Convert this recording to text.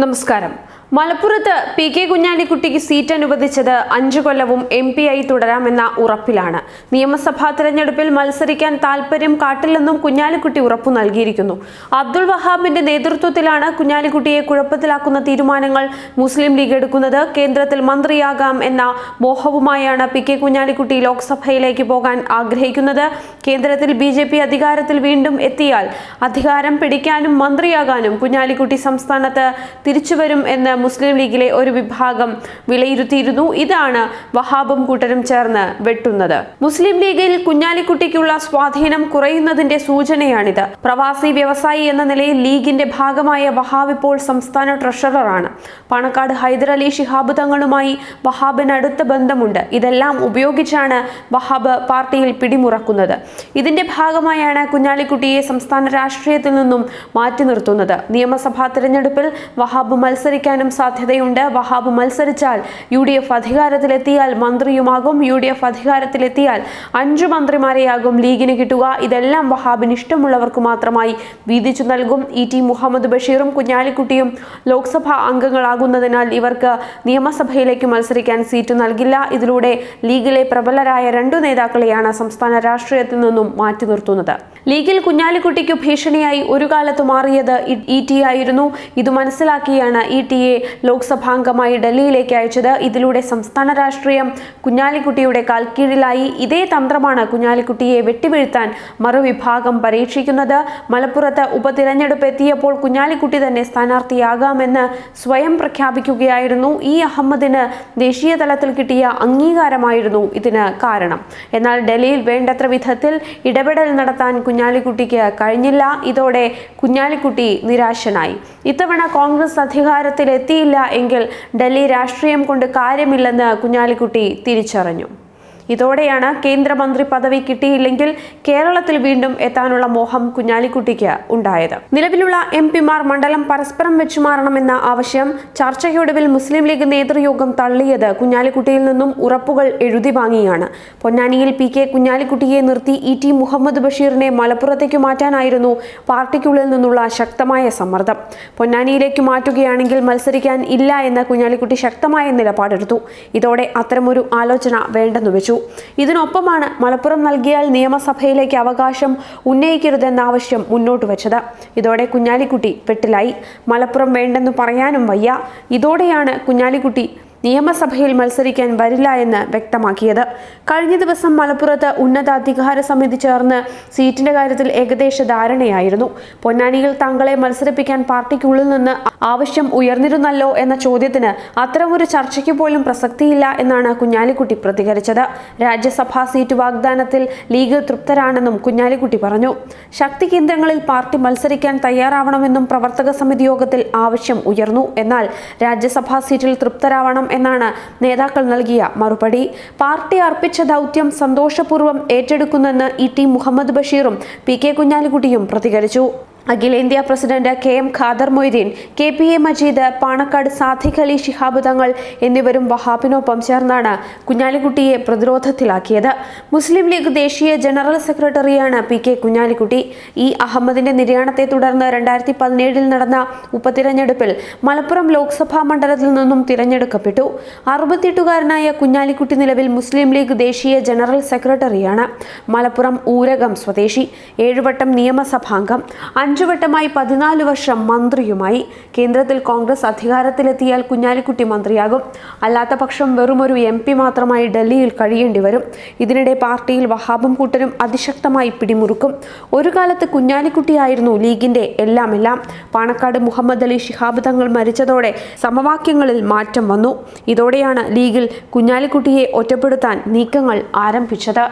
നമസ്കാരം. മലപ്പുറത്ത് P K കുഞ്ഞാലിക്കുട്ടിക്ക് seat അനുവദിച്ചത് അഞ്ചു കൊല്ലവും എം പി ആയി തുടരാമെന്ന ഉറപ്പിലാണ്. നിയമസഭാ തെരഞ്ഞെടുപ്പിൽ മത്സരിക്കാൻ താൽപര്യം കാട്ടില്ലെന്നും കുഞ്ഞാലിക്കുട്ടി ഉറപ്പു നൽകിയിരിക്കുന്നു. അബ്ദുൾ വഹാബിന്റെ നേതൃത്വത്തിലാണ് കുഞ്ഞാലിക്കുട്ടിയെ കുഴപ്പത്തിലാക്കുന്ന തീരുമാനങ്ങൾ മുസ്ലിം ലീഗ് എടുക്കുന്നത്. കേന്ദ്രത്തിൽ മന്ത്രിയാകാം എന്ന മോഹവുമായാണ് പി കെ കുഞ്ഞാലിക്കുട്ടി ലോക്സഭയിലേക്ക് പോകാൻ ആഗ്രഹിക്കുന്നത്. കേന്ദ്രത്തിൽ ബി ജെ പി അധികാരത്തിൽ വീണ്ടും എത്തിയാൽ അധികാരം പിടിക്കാനും മന്ത്രിയാകാനും കുഞ്ഞാലിക്കുട്ടി സംസ്ഥാനത്ത് തിരിച്ചുവരും എന്ന് മുസ്ലിം ലീഗിലെ ഒരു വിഭാഗം വിലയിരുത്തിയിരുന്നു. ഇതാണ് വഹാബും കൂട്ടരും ചേർന്ന് വെട്ടുന്നത്. മുസ്ലിം ലീഗിൽ കുഞ്ഞാലിക്കുട്ടിക്കുള്ള സ്വാധീനം കുറയുന്നതിന്റെ സൂചനയാണിത്. പ്രവാസി വ്യവസായി എന്ന നിലയിൽ ലീഗിന്റെ ഭാഗമായ വഹാബ് ഇപ്പോൾ സംസ്ഥാന ട്രഷററാണ്. പാണക്കാട് ഹൈദരലി ശിഹാബ് തങ്ങളുമായി വഹാബിന് അടുത്ത ബന്ധമുണ്ട്. ഇതെല്ലാം ഉപയോഗിച്ചാണ് വഹാബ് പാർട്ടിയിൽ പിടിമുറക്കുന്നത്. ഇതിന്റെ ഭാഗമായാണ് കുഞ്ഞാലിക്കുട്ടിയെ സംസ്ഥാന രാഷ്ട്രീയത്തിൽ നിന്നും മാറ്റി നിർത്തുന്നത്. നിയമസഭാ തിരഞ്ഞെടുപ്പിൽ വഹാബ് മത്സരിക്കാനും സാധ്യതയുണ്ട്. വഹാബ് മത്സരിച്ചാൽ യു ഡി എഫ് അധികാരത്തിലെത്തിയാൽ മന്ത്രിയുമാകും. യു ഡി എഫ് അധികാരത്തിലെത്തിയാൽ അഞ്ചു മന്ത്രിമാരെയാകും ലീഗിന് കിട്ടുക. ഇതെല്ലാം വഹാബിന് ഇഷ്ടമുള്ളവർക്ക് മാത്രമായി വീതിച്ചു നൽകും. ഇ ടി മുഹമ്മദ് ബഷീറും കുഞ്ഞാലിക്കുട്ടിയും ലോക്സഭാ അംഗങ്ങളാകുന്നതിനാൽ ഇവർക്ക് നിയമസഭയിലേക്ക് മത്സരിക്കാൻ സീറ്റ് നൽകില്ല. ഇതിലൂടെ ലീഗിലെ പ്രബലരായ രണ്ടു നേതാക്കളെയാണ് സംസ്ഥാന രാഷ്ട്രീയത്തിൽ നിന്നും മാറ്റി നിർത്തുന്നത്. ലീഗിൽ കുഞ്ഞാലിക്കുട്ടിക്കു ഭീഷണിയായി ഒരു കാലത്ത് മാറിയത് ഇ ടി ആയിരുന്നു. ഇത് മനസ്സിലാക്കിയാണ് ഇ ടിയെ ലോക്സഭാംഗമായി ഡൽഹിയിലേക്ക് അയച്ചത്. ഇതിലൂടെ സംസ്ഥാന രാഷ്ട്രീയം കുഞ്ഞാലിക്കുട്ടിയുടെ കാൽക്കീഴിലായി. ഇതേ തന്ത്രമാണ് കുഞ്ഞാലിക്കുട്ടിയെ വെട്ടിവീഴ്ത്താൻ മറുവിഭാഗം പരീക്ഷിക്കുന്നത്. മലപ്പുറത്ത് ഉപതിരഞ്ഞെടുപ്പ് എത്തിയപ്പോൾ കുഞ്ഞാലിക്കുട്ടി തന്നെ സ്ഥാനാർത്ഥിയാകാമെന്ന് സ്വയം പ്രഖ്യാപിക്കുകയായിരുന്നു. ഈ അഹമ്മദിന് ദേശീയ തലത്തിൽ കിട്ടിയ അംഗീകാരമായിരുന്നു ഇതിന് കാരണം. എന്നാൽ ഡൽഹിയിൽ വേണ്ടത്ര വിധത്തിൽ ഇടപെടൽ നടത്താൻ കുഞ്ഞാലിക്കുട്ടിക്ക് കഴിഞ്ഞില്ല. ഇതോടെ കുഞ്ഞാലിക്കുട്ടി നിരാശനായി. ഇത്തവണ കോൺഗ്രസ് അധികാരത്തിലെത്തിയില്ല എങ്കിൽ ഡൽഹി രാഷ്ട്രീയം കൊണ്ട് കാര്യമില്ലെന്ന് കുഞ്ഞാലിക്കുട്ടി തിരിച്ചറിഞ്ഞു. ഇതോടെയാണ് കേന്ദ്രമന്ത്രി പദവി കിട്ടിയില്ലെങ്കിൽ കേരളത്തിൽ വീണ്ടും എത്താനുള്ള മോഹം കുഞ്ഞാലിക്കുട്ടിക്ക് ഉണ്ടായത്. നിലവിലുള്ള എം പിമാർ മണ്ഡലം പരസ്പരം വെച്ചുമാറണമെന്ന ആവശ്യം ചർച്ചയ്ക്കൊടുവിൽ മുസ്ലിം ലീഗ് നേതൃയോഗം തള്ളിയത് കുഞ്ഞാലിക്കുട്ടിയിൽ നിന്നും ഉറപ്പുകൾ എഴുതി വാങ്ങിയാണ്. പൊന്നാനിയിൽ പി കെ കുഞ്ഞാലിക്കുട്ടിയെ നിർത്തി ഇ ടി മുഹമ്മദ് ബഷീറിനെ മലപ്പുറത്തേക്ക് മാറ്റാനായിരുന്നു പാർട്ടിക്കുള്ളിൽ നിന്നുള്ള ശക്തമായ സമ്മർദ്ദം. പൊന്നാനിയിലേക്ക് മാറ്റുകയാണെങ്കിൽ മത്സരിക്കാൻ ഇല്ല എന്ന കുഞ്ഞാലിക്കുട്ടി ശക്തമായ നിലപാടെടുത്തു. ഇതോടെ അത്തരമൊരു ആലോചന വേണ്ടെന്നു വെച്ചു. ഇതിനൊപ്പമാണ് മലപ്പുറം നൽകിയാൽ നിയമസഭയിലേക്ക് അവകാശം ഉന്നയിക്കരുതെന്ന ആവശ്യം മുന്നോട്ട് വെച്ചത്. ഇതോടെ കുഞ്ഞാലിക്കുട്ടി പെട്ടിലായി മലപ്പുറം വേണ്ടെന്ന് പറയാനും വയ്യ. ഇതോടെയാണ് കുഞ്ഞാലിക്കുട്ടി നിയമസഭയിൽ മത്സരിക്കാൻ വരില്ല എന്ന് വ്യക്തമാക്കിയത്. കഴിഞ്ഞ ദിവസം മലപ്പുറത്ത് ഉന്നതാധികാര സമിതി ചേർന്ന് സീറ്റിന്റെ കാര്യത്തിൽ ഏകദേശ ധാരണയായിരുന്നു. പൊന്നാനിയിൽ തങ്ങളെ മത്സരിപ്പിക്കാൻ പാർട്ടിക്കുള്ളിൽ നിന്ന് ആവശ്യം ഉയർന്നിരുന്നല്ലോ എന്ന ചോദ്യത്തിന് അത്തരമൊരു ചർച്ചയ്ക്ക് പോലും പ്രസക്തിയില്ല എന്നാണ് കുഞ്ഞാലിക്കുട്ടി പ്രതികരിച്ചത്. രാജ്യസഭാ സീറ്റ് വാഗ്ദാനത്തിൽ ലീഗ് തൃപ്തരാണെന്നും കുഞ്ഞാലിക്കുട്ടി പറഞ്ഞു. ശക്തി കേന്ദ്രങ്ങളിൽ പാർട്ടി മത്സരിക്കാൻ തയ്യാറാവണമെന്നും പ്രവർത്തക സമിതി യോഗത്തിൽ ആവശ്യം ഉയർന്നു. എന്നാൽ രാജ്യസഭാ സീറ്റിൽ തൃപ്തരാവണം എന്നാണ് നേതാക്കൾ നൽകിയ മറുപടി. പാർട്ടി അർപ്പിച്ച ദൗത്യം സന്തോഷപൂർവം ഏറ്റെടുക്കുന്നെന്ന് ഇ ടി മുഹമ്മദ് ബഷീറും പി കെ കുഞ്ഞാലിക്കുട്ടിയും പ്രതികരിച്ചു. അഖിലേന്ത്യാ president K M Khader Moideen K P A Majeed Panakkad Sadiq Ali Shihab Thangal എന്നിവരും വഹാബിനൊപ്പം ചേർന്നാണ് കുഞ്ഞാലിക്കുട്ടിയെ പ്രതിരോധത്തിലാക്കിയത്. മുസ്ലിം ലീഗ് ദേശീയ ജനറൽ സെക്രട്ടറിയാണ് പി കെ കുഞ്ഞാലിക്കുട്ടി. ഇ അഹമ്മദിന്റെ നിര്യാണത്തെ തുടർന്ന് രണ്ടായിരത്തി പതിനേഴിൽ നടന്ന ഉപതിരഞ്ഞെടുപ്പിൽ മലപ്പുറം ലോക്സഭാ മണ്ഡലത്തിൽ നിന്നും തിരഞ്ഞെടുക്കപ്പെട്ടു. അറുപത്തിയെട്ടുകാരനായ കുഞ്ഞാലിക്കുട്ടി നിലവിൽ മുസ്ലിം ലീഗ് ദേശീയ ജനറൽ സെക്രട്ടറിയാണ്. മലപ്പുറം ഊരകം സ്വദേശി ഏഴുവട്ടം നിയമസഭാംഗം. അഞ്ചു വട്ടമായി പതിനാല് വർഷം മന്ത്രിയുമായി കേന്ദ്രത്തിൽ കോൺഗ്രസ് അധികാരത്തിലെത്തിയാൽ കുഞ്ഞാലിക്കുട്ടി മന്ത്രിയാകും. അല്ലാത്ത പക്ഷം വെറുമൊരു എം പി മാത്രമായി ഡൽഹിയിൽ കഴിയേണ്ടി വരും. ഇതിനിടെ പാർട്ടിയിൽ വഹാബും കൂട്ടരും അതിശക്തമായി പിടിമുറുക്കും. ഒരു കാലത്ത് കുഞ്ഞാലിക്കുട്ടിയായിരുന്നു ലീഗിന്റെ എല്ലാം പാണക്കാട് മുഹമ്മദ് അലി ശിഹാബ് തങ്ങൾ മരിച്ചതോടെ സമവാക്യങ്ങളിൽ മാറ്റം വന്നു. ഇതോടെയാണ് ലീഗിൽ കുഞ്ഞാലിക്കുട്ടിയെ ഒറ്റപ്പെടുത്താൻ നീക്കങ്ങൾ ആരംഭിച്ചത്.